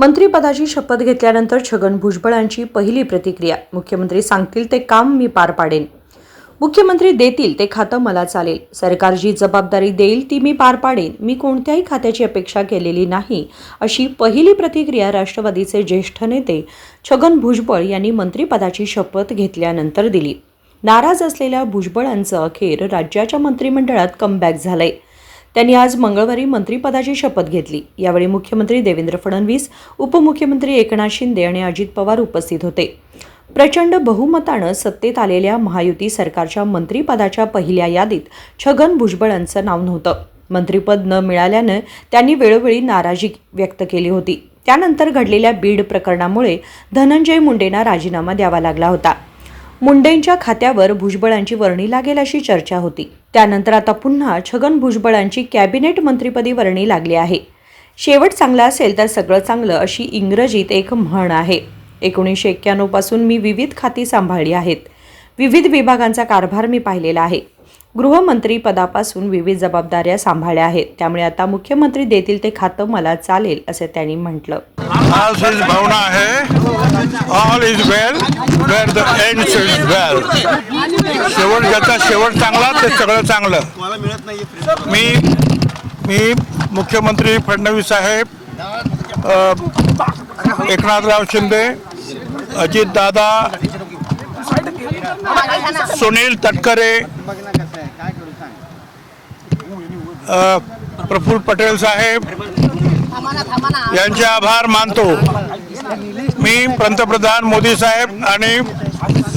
मंत्रीपदाची शपथ घेतल्यानंतर छगन भुजबळांची पहिली प्रतिक्रिया. मुख्यमंत्री सांगतील ते काम मी पार पाडेन. मुख्यमंत्री देतील ते खातं मला चालेल. सरकार जी जबाबदारी देईल ती मी पार पाडेन. मी कोणत्याही खात्याची अपेक्षा केलेली नाही अशी पहिली प्रतिक्रिया राष्ट्रवादीचे ज्येष्ठ नेते छगन भुजबळ यांनी मंत्रिपदाची शपथ घेतल्यानंतर दिली. नाराज असलेल्या भुजबळांचं अखेर राज्याच्या मंत्रिमंडळात कमबॅक झालंय. त्यांनी आज मंगळवारी मंत्रिपदाची शपथ घेतली. यावेळी मुख्यमंत्री देवेंद्र फडणवीस उपमुख्यमंत्री एकनाथ शिंदे आणि अजित पवार उपस्थित होते. प्रचंड बहुमतानं सत्तेत आलेल्या महायुती सरकारच्या मंत्रिपदाच्या पहिल्या यादीत छगन भुजबळांचं नाव नव्हतं. मंत्रिपद न मिळाल्यानं त्यांनी वेळोवेळी नाराजी व्यक्त केली होती. त्यानंतर घडलेल्या बीड प्रकरणामुळे धनंजय मुंडेंना राजीनामा द्यावा लागला होता. मुंडेंच्या खात्यावर भुजबळांची वर्णी लागेल अशी चर्चा होती. त्यानंतर आता पुन्हा छगन भुजबळांची कॅबिनेट मंत्रीपदी वर्णी लागली आहे. शेवट चांगला असेल तर सगळं चांगलं अशी इंग्रजीत एक म्हण आहे. एकोणीसशे एक्क्याण्णवपासून मी विविध खाती सांभाळली आहेत. विविध विभागांचा कारभार मी पाहिलेला आहे. गृहमंत्री पदापासून विविध जबाबदाऱ्या सांभाळल्या आहेत. त्यामुळे आता मुख्यमंत्री देतील ते खातं मला चालेल असे त्यांनी म्हटलं. As हिज भावना आहे all is well, where the end is well. शेवट ज्याचा शेवट चांगला ते सगळं चांगलं. मी मी मुख्यमंत्री फडणवीस साहेब एकनाथराव शिंदे अजितदादा सुनील तटकरे प्रफुल्ल पटेल साहेब यांचे आभार मानतो. मी पंतप्रधान मोदी साहेब आणि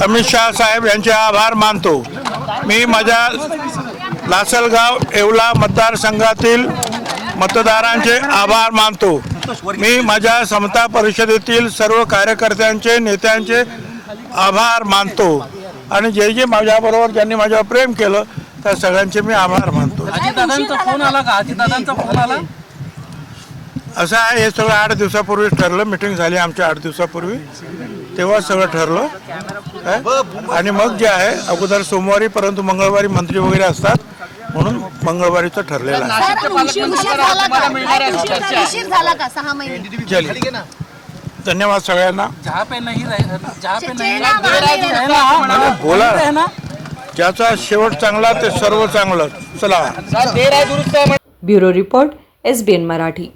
अमित शहा साहेब यांचे आभार मानतो. मी माझ्या लासलगाव येवला मतदारसंघातील मतदारांचे आभार मानतो. मी माझ्या समता परिषदेतील सर्व कार्यकर्त्यांचे नेत्यांचे आभार मानतो. आणि जे जे माझ्याबरोबर ज्यांनी माझ्यावर प्रेम केलं त्या सगळ्यांचे मी आभार मानतो. अजितदादांचा फोन आला का? अजितदादांचा फोन आला? असं आहे हे सगळं आठ दिवसापूर्वी ठरलं मिटिंग झाली आमच्या आठ दिवसापूर्वी. तेव्हा सगळं ठरलं काय? आणि मग जे आहे अगोदर सोमवारी परंतु मंगळवारी मंत्री वगैरे असतात म्हणून मंगळवारीचं ठरलेलं आहे. धन्यवाद सगळ्यांना. जहाँ पे नहीं रहे जहाँ पे नहीं चेना रहे माने रहना मला बोला. ज्याचा शेवट चांगला ते सर्व चांगलं. चला. Bureau report S B N Marathi.